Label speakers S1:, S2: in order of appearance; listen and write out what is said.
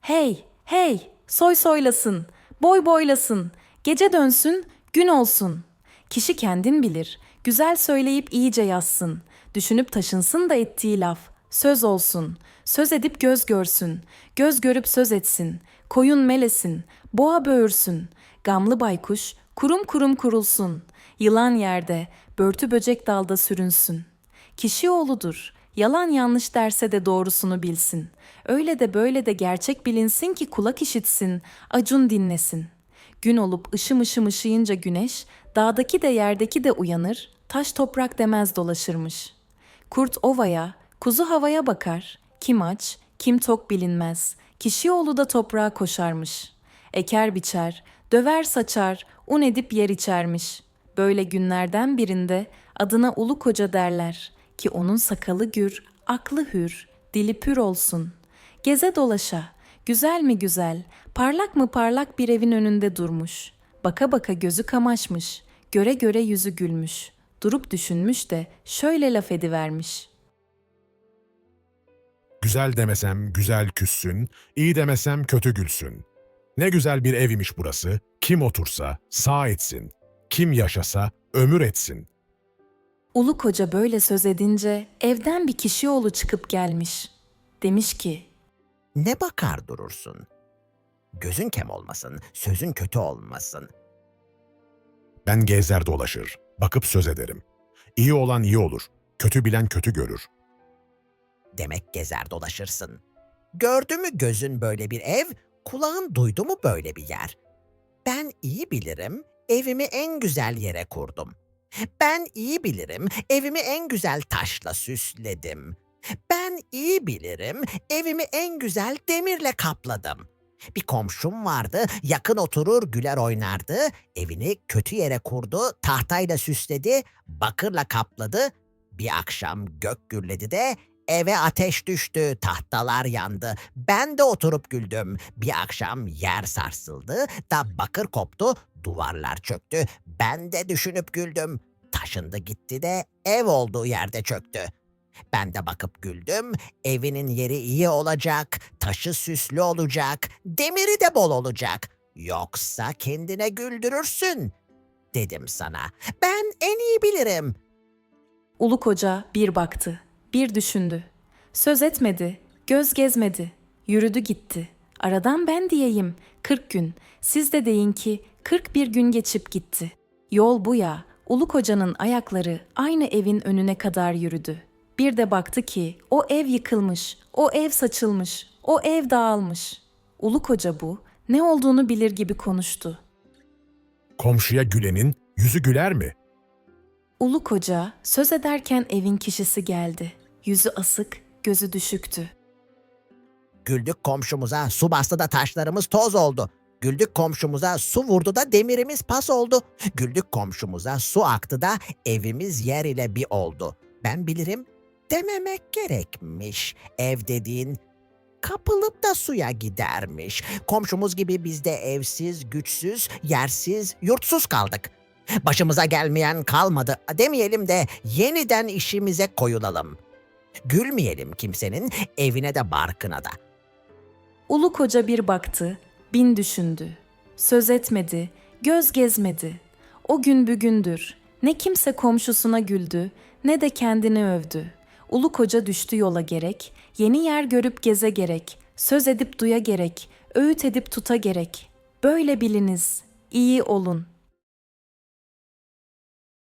S1: Hey, hey, soy soylasın, boy boylasın, gece dönsün, gün olsun. Kişi kendin bilir, güzel söyleyip iyice yazsın. Düşünüp taşınsın da ettiği laf, söz olsun. Söz edip göz görsün, göz görüp söz etsin. Koyun melesin, boğa böğürsün. Gamlı baykuş, kurum kurum kurulsun. Yılan yerde, börtü böcek dalda sürünsün. Kişi oğludur. Yalan yanlış derse de doğrusunu bilsin. Öyle de böyle de gerçek bilinsin ki kulak işitsin, acun dinlesin. Gün olup ışım ışım ışıyınca güneş, dağdaki de yerdeki de uyanır, taş toprak demez dolaşırmış. Kurt ovaya, kuzu havaya bakar, kim aç, kim tok bilinmez, kişi oğlu da toprağa koşarmış. Eker biçer, döver saçar, un edip yer içermiş. Böyle günlerden birinde adına ulu koca derler ki onun sakalı gür, aklı hür, dili pür olsun. Geze dolaşa, güzel mi güzel, parlak mı parlak bir evin önünde durmuş. Baka baka gözü kamaşmış, göre göre yüzü gülmüş. Durup düşünmüş de şöyle laf edivermiş.
S2: Güzel demesem güzel küssün, iyi demesem kötü gülsün. Ne güzel bir ev imiş burası, kim otursa sağ etsin, kim yaşasa ömür etsin.
S1: Ulu koca böyle söz edince evden bir kişi oğlu çıkıp gelmiş. Demiş ki,
S3: Ne bakar durursun? Gözün kem olmasın, sözün kötü olmasın.
S2: Ben gezer dolaşır, bakıp söz ederim. İyi olan iyi olur, kötü bilen kötü görür.
S3: Demek gezer dolaşırsın. Gördü mü gözün böyle bir ev, kulağın duydu mu böyle bir yer? Ben iyi bilirim, evimi en güzel yere kurdum. Ben iyi bilirim, evimi en güzel taşla süsledim. Ben iyi bilirim, evimi en güzel demirle kapladım. Bir komşum vardı, yakın oturur güler oynardı, evini kötü yere kurdu, tahtayla süsledi, bakırla kapladı. Bir akşam gök gürledi de eve ateş düştü, tahtalar yandı. Ben de oturup güldüm. Bir akşam yer sarsıldı da bakır koptu, duvarlar çöktü. Ben de düşünüp güldüm. Taşındı gitti de ev olduğu yerde çöktü. Ben de bakıp güldüm. Evinin yeri iyi olacak, taşı süslü olacak, demiri de bol olacak. Yoksa kendine güldürürsün. Dedim sana. Ben en iyi bilirim.
S1: Ulu koca bir baktı, bir düşündü. Söz etmedi, göz gezmedi, yürüdü gitti. Aradan ben diyeyim, kırk gün, siz de deyin ki kırk bir gün geçip gitti. Yol bu ya, ulu kocanın ayakları aynı evin önüne kadar yürüdü. Bir de baktı ki o ev yıkılmış, o ev saçılmış, o ev dağılmış. Ulu koca bu, ne olduğunu bilir gibi konuştu.
S2: Komşuya gülenin yüzü güler mi?
S1: Ulu koca söz ederken evin kişisi geldi. Yüzü asık, gözü düşüktü.
S3: Güldük komşumuza, su bastı da taşlarımız toz oldu. Güldük komşumuza, su vurdu da demirimiz pas oldu. Güldük komşumuza, su aktı da evimiz yer ile bir oldu. Ben bilirim, dememek gerekmiş. Ev dediğin kapılıp da suya gidermiş. Komşumuz gibi biz de evsiz, güçsüz, yersiz, yurtsuz kaldık. Başımıza gelmeyen kalmadı demeyelim de yeniden işimize koyulalım. Gülmeyelim kimsenin evine de barkına da.
S1: Ulu koca bir baktı, bin düşündü. Söz etmedi, göz gezmedi. O gün bugündür. Ne kimse komşusuna güldü, ne de kendini övdü. Ulu koca düştü yola gerek, yeni yer görüp geze gerek, söz edip duya gerek, öğüt edip tuta gerek. Böyle biliniz, iyi olun.''